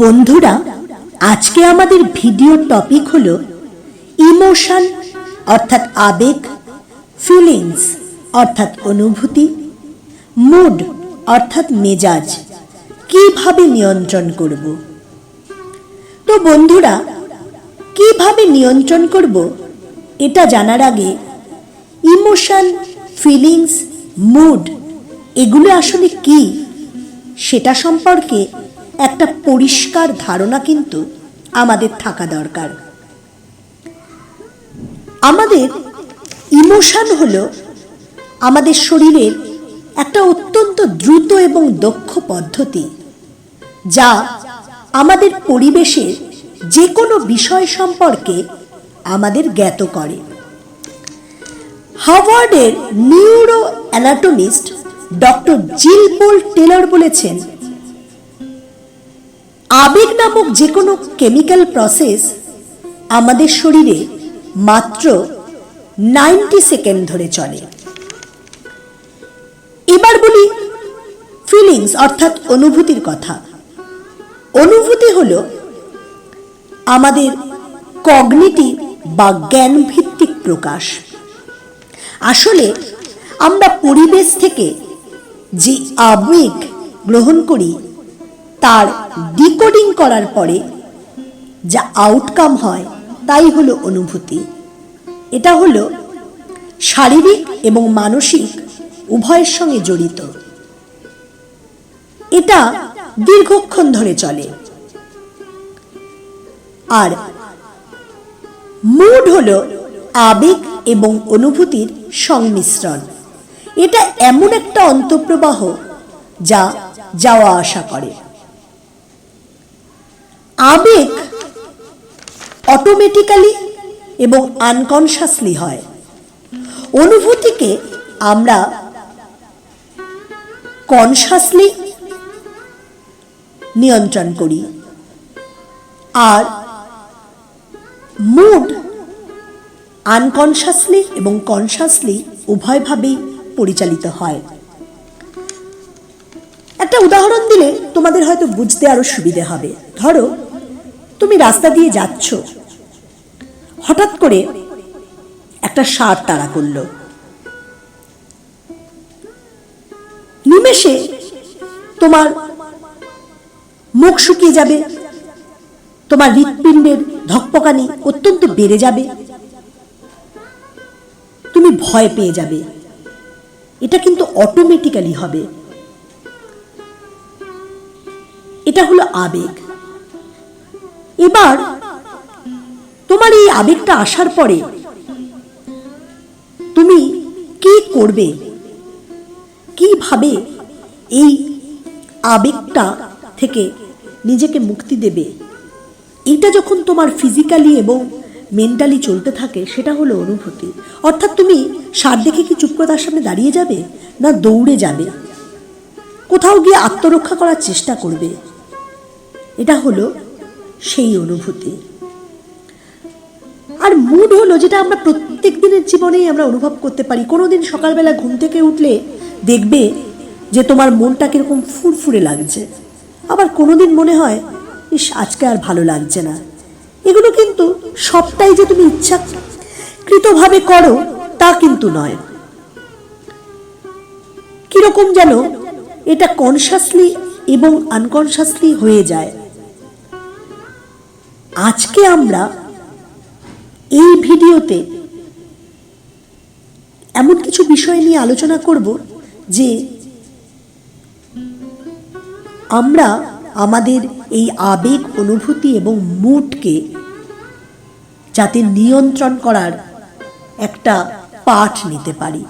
বন্ধুরা, আজকে আমাদের ভিডিও টপিক হলো ইমোশন অর্থাৎ আবেগ ফিলিংস অর্থাৎ অনুভূতি মুড অর্থাৎ মেজাজ, কীভাবে নিয়ন্ত্রণ করব? তো বন্ধুরা, কীভাবে নিয়ন্ত্রণ করব এটা জানার আগে ইমোশন ফিলিংস মুড এগুলো আসলে কি? সেটা সম্পর্কে একটা পরিষ্কার ধারণা কিন্তু আমাদের থাকা দরকার। আমাদের ইমোশন হলো আমাদের শরীরের একটা অত্যন্ত দ্রুত এবং দক্ষ পদ্ধতি, যা আমাদের পরিবেশের যে কোনো বিষয় সম্পর্কে আমাদের জ্ঞাত করে। হাওয়ার্ডের neuroanatomist doctor Jill Bolte Taylor বলেছেন আবেগ নামক যে কোনো কেমিক্যাল প্রসেস আমাদের শরীরে মাত্র নাইনটি সেকেন্ড ধরে চলে। এবার বলি ফিলিংস অর্থাৎ অনুভূতির কথা। অনুভূতি হলো আমাদের কগনিটিভ বা জ্ঞান ভিত্তিক প্রকাশ। আসলে আমরা পরিবেশ থেকে যে আবেগ গ্রহণ করি তার ডিকোডিং করার পরে যা আউটকাম হয়, তাই হলো অনুভূতি। এটা হলো শারীরিক এবং মানসিক উভয়ের সঙ্গে জড়িত। এটা দীর্ঘক্ষণ ধরে চলে। আর মুড হলো আবেগ এবং অনুভূতির সংমিশ্রণ। এটা এমন একটা অন্তঃপ্রবাহ যা যাওয়া আসা করে। আবেগ অটোমেটিক্যালি এবং আনকনশাসলি হয়। অনুভূতিকে আমরা কনশাসলি নিয়ন্ত্রণ করি। আর মুড আনকনশাসলি এবং কনশাসলি উভয়ভাবেই পরিচালিত হয়। একটা উদাহরণ দিলে তোমাদের হয়তো বুঝতে আরও সুবিধে হবে। ধরো তুমি রাস্তা দিয়ে যাচ্ছ। হঠাৎ করে একটা সার তাড়া করল। নিমেষে তোমার মুখ শুকিয়ে যাবে। তোমার হৃৎপিণ্ডের ধকপকানি অত্যন্ত বেড়ে যাবে। তুমি ভয় পেয়ে যাবে। এটা কিন্তু অটোমেটিক্যালি হবে। এটা হলো আবেগ। এবার তোমার এই আবেগটা আসার পরে তুমি কি করবে? কীভাবে এই আবেগটা থেকে নিজেকে মুক্তি দেবে? এটা যখন তোমার ফিজিক্যালি এবং মেন্টালি চলতে থাকে, সেটা হলো অনুভূতি। অর্থাৎ তুমি সার দেখে কি চুপ করে তার সামনে দাঁড়িয়ে যাবে না দৌড়ে যাবে? কোথাও গিয়ে আত্মরক্ষা করার চেষ্টা করবে। এটা হলো সেই অনুভূতি। আর মুড হলো যেটা আমরা প্রত্যেক দিনের জীবনেই আমরা অনুভব করতে পারি। কোনো দিন সকালবেলা ঘুম থেকে উঠলে দেখবে যে তোমার মনটা কীরকম ফুরফুরে লাগছে। আবার কোনোদিন মনে হয়, ইস, আজকে আর ভালো লাগছে না। এগুলো কিন্তু সবটাই যে তুমি ইচ্ছাকৃতভাবে করো, তা কিন্তু নয়। কীরকম যেন এটা কনসাসলি এবং আনকনসাসলি হয়ে যায়। আজকে আমরা এই ভিডিওতে এমন কিছু বিষয় নিয়ে আলোচনা করব যে আমরা আমাদের এই আবেগ, অনুভূতি এবং মুডকে যাতে নিয়ন্ত্রণ করার একটা পাঠ নিতে পারি।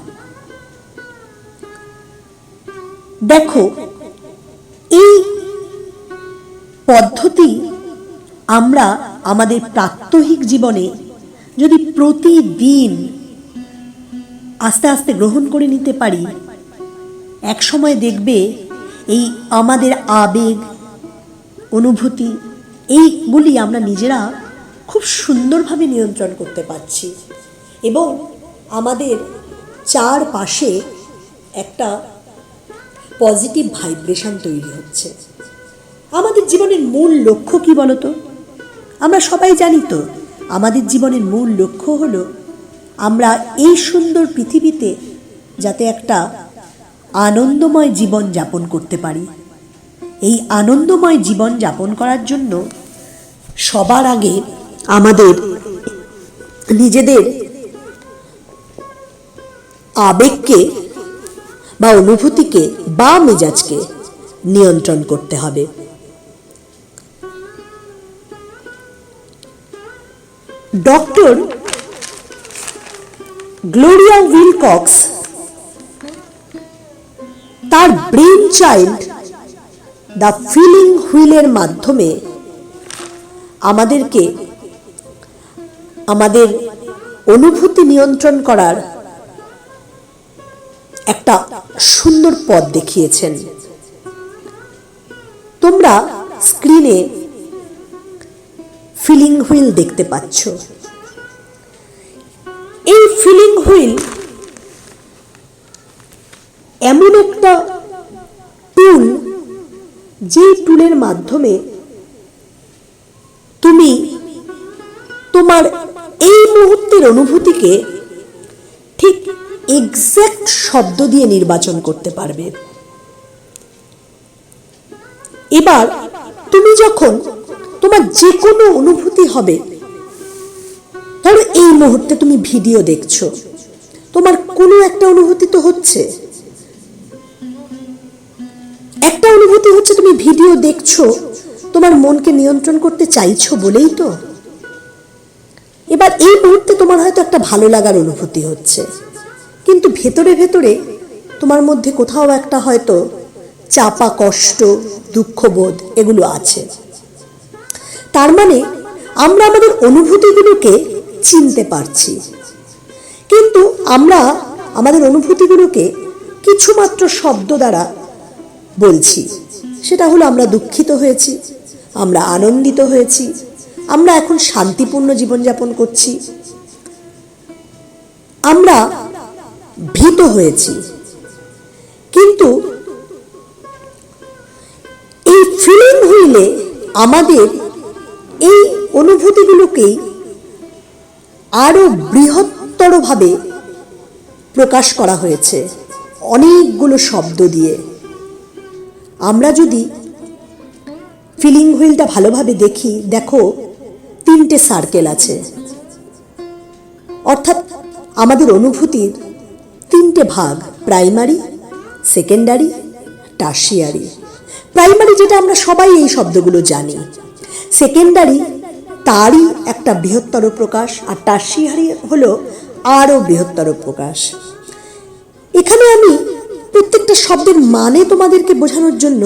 দেখো, এই পদ্ধতি আমরা আমাদের প্রাত্যহিক জীবনে যদি প্রতিদিন আস্তে আস্তে গ্রহণ করে নিতে পারি, এক সময় দেখবে এই আমাদের আবেগ, অনুভূতি, এইগুলি আমরা নিজেরা খুব সুন্দরভাবে নিয়ন্ত্রণ করতে পারছি এবং আমাদের চারপাশে একটা পজিটিভ ভাইব্রেশন তৈরি হচ্ছে। আমাদের জীবনের মূল লক্ষ্য কি বলতো? আমরা সবাই জানি তো, আমাদের জীবনের মূল লক্ষ্য হলো আমরা এই সুন্দর পৃথিবীতে যাতে একটা আনন্দময় জীবন যাপন করতে পারি। এই আনন্দময় জীবন যাপন করার জন্য সবার আগে আমাদের নিজেদের আবেগকে বা অনুভূতিকে বা মেজাজকে নিয়ন্ত্রণ করতে হবে। ডক্টর গ্লোরিয়া উইলকক্স, তার ব্রেন চাইল্ড দ্য ফিলিং হুইলের মাধ্যমে আমাদেরকে আমাদের অনুভূতি নিয়ন্ত্রণ করার একটা সুন্দর পথ দেখিয়েছেন। তোমরা স্ক্রিনে ফিলিং হুইল দেখতে পাচ্ছ। এই ফিলিং হুইল এমন একটা টুল যে টুলের মাধ্যমে তুমি তোমার এই মুহূর্তের অনুভূতিকে ঠিক এক্স্যাক্ট শব্দ দিয়ে নির্বাচন করতে পারবে। এবার তুমি যখন তোমার যে কোনো অনুভূতি হবে। ধরো এই মুহূর্তে তুমি ভিডিও দেখছ। তোমার কোনো একটা অনুভূতি তো হচ্ছে। একটা অনুভূতি হচ্ছে তুমি ভিডিও দেখছ, তোমার মনকে নিয়ন্ত্রণ করতে চাইছো বলেই তো। এবার এই মুহূর্তে তোমার হয়তো একটা ভালো লাগার অনুভূতি হচ্ছে। কিন্তু ভেতরে ভেতরে তোমার মধ্যে কোথাও একটা হয়তো চাপা কষ্ট, দুঃখবোধ এগুলো আছে। তার মানে আমরা আমাদের অনুভূতিগুলোকে চিনতে পারছি। কিন্তু আমরা আমাদের অনুভূতিগুলোকে কিছুমাত্র শব্দ দ্বারা বলছি। সেটা হলো আমরা দুঃখিত হয়েছি, আমরা আনন্দিত হয়েছি, আমরা এখন শান্তিপূর্ণ জীবনযাপন করছি, আমরা ভীত হয়েছি। কিন্তু এই ফিলিং হুইলে আমাদের এই অনুভূতিগুলোকেই আরও বৃহত্তরভাবে প্রকাশ করা হয়েছে অনেকগুলো শব্দ দিয়ে। আমরা যদি ফিলিং হুইলটা ভালোভাবে দেখি, দেখো, তিনটে সার্কেল আছে। অর্থাৎ আমাদের অনুভূতির তিনটে ভাগ, প্রাইমারি, সেকেন্ডারি, টার্সিয়ারি। প্রাইমারি যেটা আমরা সবাই এই শব্দগুলো জানি। সেকেন্ডারি তারই একটা বৃহত্তর প্রকাশ, আর টার্সিয়ারি হলো আরও বৃহত্তর প্রকাশ। এখানে আমি প্রত্যেকটা শব্দের মানে তোমাদেরকে বোঝানোর জন্য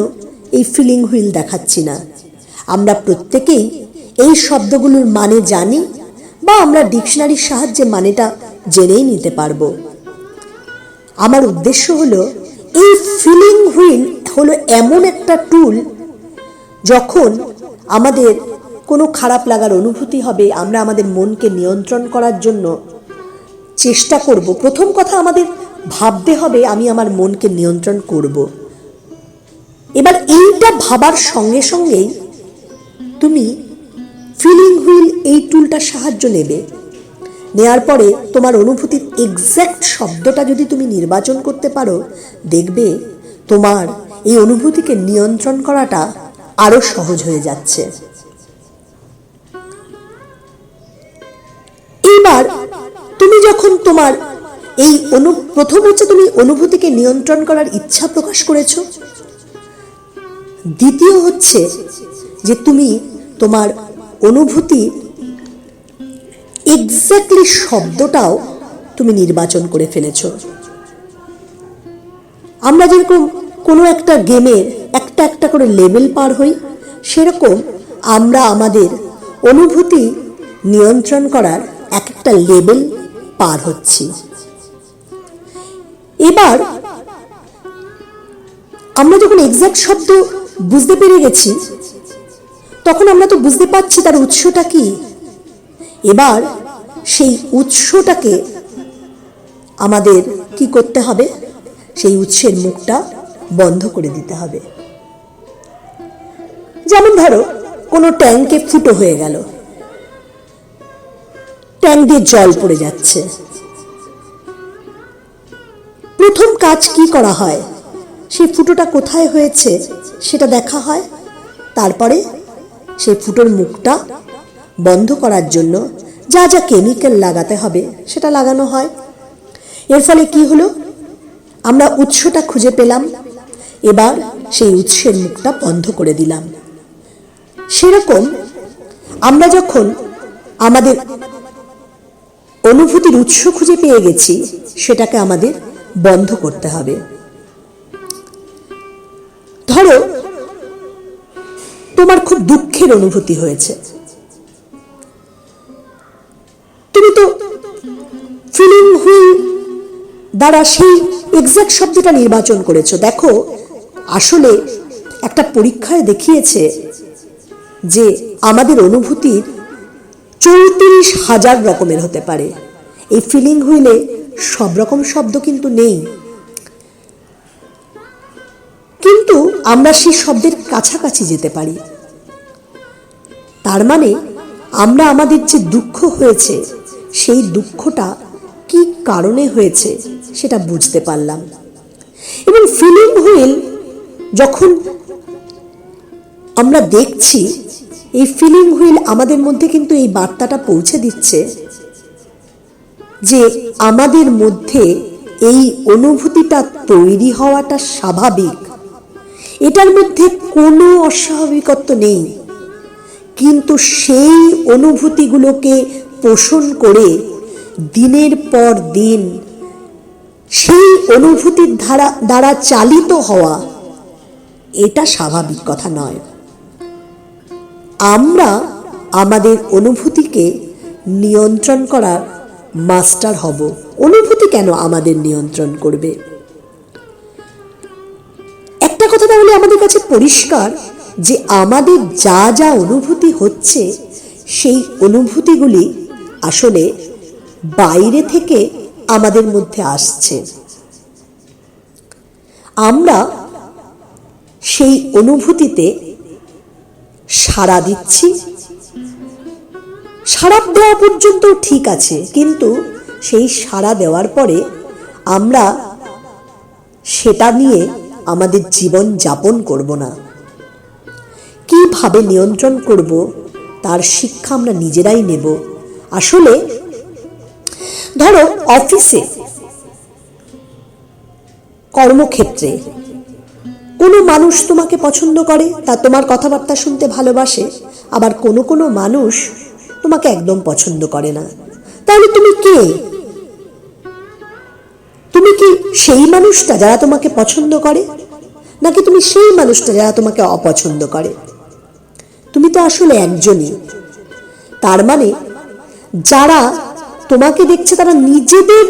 এই ফিলিং হুইল দেখাচ্ছি না। আমরা প্রত্যেকেই এই শব্দগুলোর মানে জানি বা আমরা ডিকশনারির সাহায্যে মানেটা জেনেই নিতে পারব। আমার উদ্দেশ্য হলো, এই ফিলিং হুইল হলো এমন একটা টুল যখন আমাদের কোনো খারাপ লাগার অনুভূতি হবে, আমরা আমাদের মনকে নিয়ন্ত্রণ করার জন্য চেষ্টা করব। প্রথম কথা আমাদের ভাবতে হবে, আমি আমার মনকে নিয়ন্ত্রণ করব। এবার এইটা ভাবার সঙ্গে সঙ্গেই তুমি ফিলিং হুইল এই টুলটার সাহায্য নেবে। নেয়ার পরে তোমার অনুভূতির এক্স্যাক্ট শব্দটা যদি তুমি নির্বাচন করতে পারো, দেখবে তোমার এই অনুভূতিকে নিয়ন্ত্রণ করাটা আরও সহজ হয়ে যাচ্ছে। এইবার তুমি যখন তোমার এই অনু, প্রথম হচ্ছে তুমি অনুভূতিকে নিয়ন্ত্রণ করার ইচ্ছা প্রকাশ করেছ। দ্বিতীয় হচ্ছে যে তুমি তোমার অনুভূতি এক্স্যাক্টলি শব্দটাও তুমি নির্বাচন করে ফেলেছ। আমরা যেরকম কোনো একটা গেমের একটা একটা করে লেভেল পার হই, সেরকম আমরা আমাদের অনুভূতি নিয়ন্ত্রণ করার এক একটা লেভেল পার হচ্ছি। এবার আমরা যখন এক্স্যাক্ট শব্দ বুঝতে পেরে গেছি, তখন আমরা তো বুঝতে পারছি তার উৎসটা কি। এবার সেই উৎসটাকে আমাদের কি করতে হবে? সেই উৎসের মুখটা বন্ধ করে দিতে হবে। যেমন ধরো, কোনো ট্যাঙ্কে ফুটো হয়ে গেল। ট্যাঙ্ক দিয়ে জল পড়ে যাচ্ছে। প্রথম কাজ কি করা হয়? সেই ফুটোটা কোথায় হয়েছে সেটা দেখা হয়। তারপরে সেই ফুটোর মুখটা বন্ধ করার জন্য যা যা কেমিক্যাল লাগাতে হবে সেটা লাগানো হয়। এর ফলে কি হলো? আমরা উৎসটা খুঁজে পেলাম। এবার সেই উৎসের মুখটা বন্ধ করে দিলাম। সেরকম আমরা যখন আমাদের অনুভূতির উৎস খুঁজে পেয়ে গেছি, সেটাকে আমাদের বন্ধ করতে হবে। ধরো, তোমার খুব দুঃখের অনুভূতি হয়েছে। তুমি তো ফিলিং হুইল দ্বারা সেই এক্সাক্ট শব্দটা নির্বাচন করেছ। দেখো, আসলে একটা পরীক্ষায় দেখিয়েছে যে আমাদের অনুভূতির চৌত্রিশ হাজার রকমের হতে পারে। এই ফিলিং হুইলে সব রকম শব্দ কিন্তু নেই। কিন্তু আমরা সেই শব্দের কাছাকাছি যেতে পারি। তার মানে আমরা আমাদের যে দুঃখ হয়েছে, সেই দুঃখটা কি কারণে হয়েছে সেটা বুঝতে পারলাম। এবং ফিলিং হুইল যখন আমরা দেখছি এই ফিলিং হুইল আমাদের মধ্যে কিন্তু এই বার্তাটা পৌঁছে দিচ্ছে যে আমাদের মধ্যে এই অনুভূতিটা তৈরি হওয়াটা স্বাভাবিক। এটার মধ্যে কোনো অস্বাভাবিকত্ব নেই। কিন্তু সেই অনুভূতিগুলোকে পোষণ করে দিনের পর দিন সেই অনুভূতির ধারা দ্বারা চালিত হওয়া, এটা স্বাভাবিক কথা নয়। আমরা আমাদের অনুভূতিকে নিয়ন্ত্রণ করার মাস্টার হব। অনুভূতি কেন আমাদের নিয়ন্ত্রণ করবে? একটা কথা তাহলে আমাদের কাছে পরিষ্কার যে আমাদের যা যা অনুভূতি হচ্ছে, সেই অনুভূতিগুলি আসলে বাইরে থেকে আমাদের মধ্যে আসছে। আমরা সেই অনুভূতিতে সাড়া দিচ্ছি? সাড়া দেওয়া পর্যন্ত ঠিক আছে, কিন্তু সেই সাড়া দেওয়ার পরে আমরা সেটা নিয়ে আমাদের জীবন যাপন করব না। কীভাবে নিয়ন্ত্রণ করব, তার শিক্ষা আমরা নিজেরাই নেব। আসলে, ধরো, অফিসে, কর্মক্ষেত্রে কোনো মানুষ তোমাকে পছন্দ করে, তা তোমার কথাবার্তা শুনতে ভালোবাসে, আবার কোনো কোনো মানুষ তোমাকে একদম পছন্দ করে না। তাহলে তুমি কে? তুমি কি সেই মানুষটা যারা তোমাকে পছন্দ করে, নাকি তুমি সেই মানুষটা যারা তোমাকে অপছন্দ করে? তুমি তো আসলে একজনই। তার মানে যারা তোমাকে দেখছে, তারা নিজেদের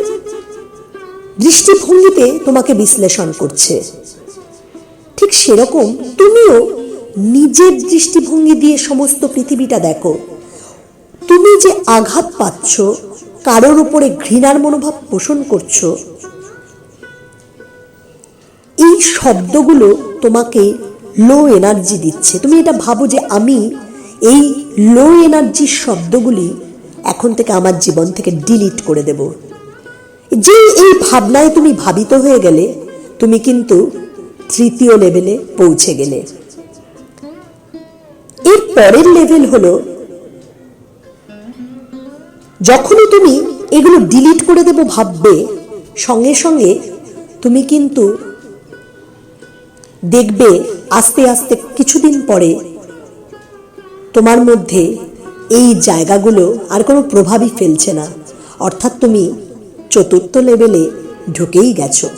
দৃষ্টিভঙ্গিতে তোমাকে বিশ্লেষণ করছে। ঠিক সেরকম তুমিও নিজের দৃষ্টিভঙ্গি দিয়ে সমস্ত পৃথিবীটা দেখো। তুমি যে আঘাত পাচ্ছ, কারোর উপরে ঘৃণার মনোভাব পোষণ করছ, এই শব্দগুলো তোমাকে লো এনার্জি দিচ্ছে। তুমি এটা ভাবো যে আমি এই লো এনার্জির শব্দগুলি এখন থেকে আমার জীবন থেকে ডিলিট করে দেব। যে এই ভাবনায় তুমি ভাবিত হয়ে গেলে, তুমি কিন্তু তৃতীয় লেভেলে পৌঁছে গেলে। এর পরের লেভেল হলো, যখনই তুমি এগুলো ডিলিট করে দেব ভাববে, সঙ্গে সঙ্গে তুমি কিন্তু দেখবে আস্তে আস্তে কিছুদিন পরে তোমার মধ্যে এই জায়গাগুলো আর কোনো প্রভাবই ফেলছে না। অর্থাৎ তুমি চতুর্থ লেভেলে ঢুকেই গেছো।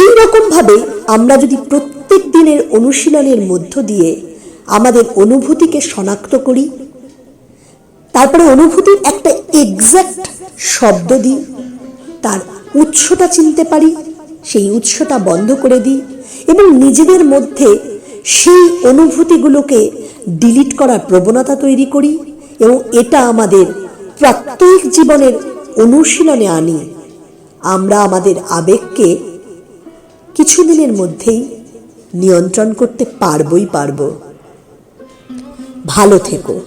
এই রকমভাবে আমরা যদি প্রত্যেক দিনের অনুশীলনের মধ্য দিয়ে আমাদের অনুভূতিকে শনাক্ত করি, তারপরে অনুভূতির একটা এক্স্যাক্ট শব্দ দিই, তার উৎসটা চিনতে পারি, সেই উৎসটা বন্ধ করে দিই এবং নিজেদের মধ্যে সেই অনুভূতিগুলোকে ডিলিট করার প্রবণতা তৈরি করি এবং এটা আমাদের প্রাত্যহিক জীবনের অনুশীলনে আনি। আমরা আমাদের আবেগকে কিছুদিনের মধ্যেই নিয়ন্ত্রণ করতে পারবই পারব। ভালো থেকো।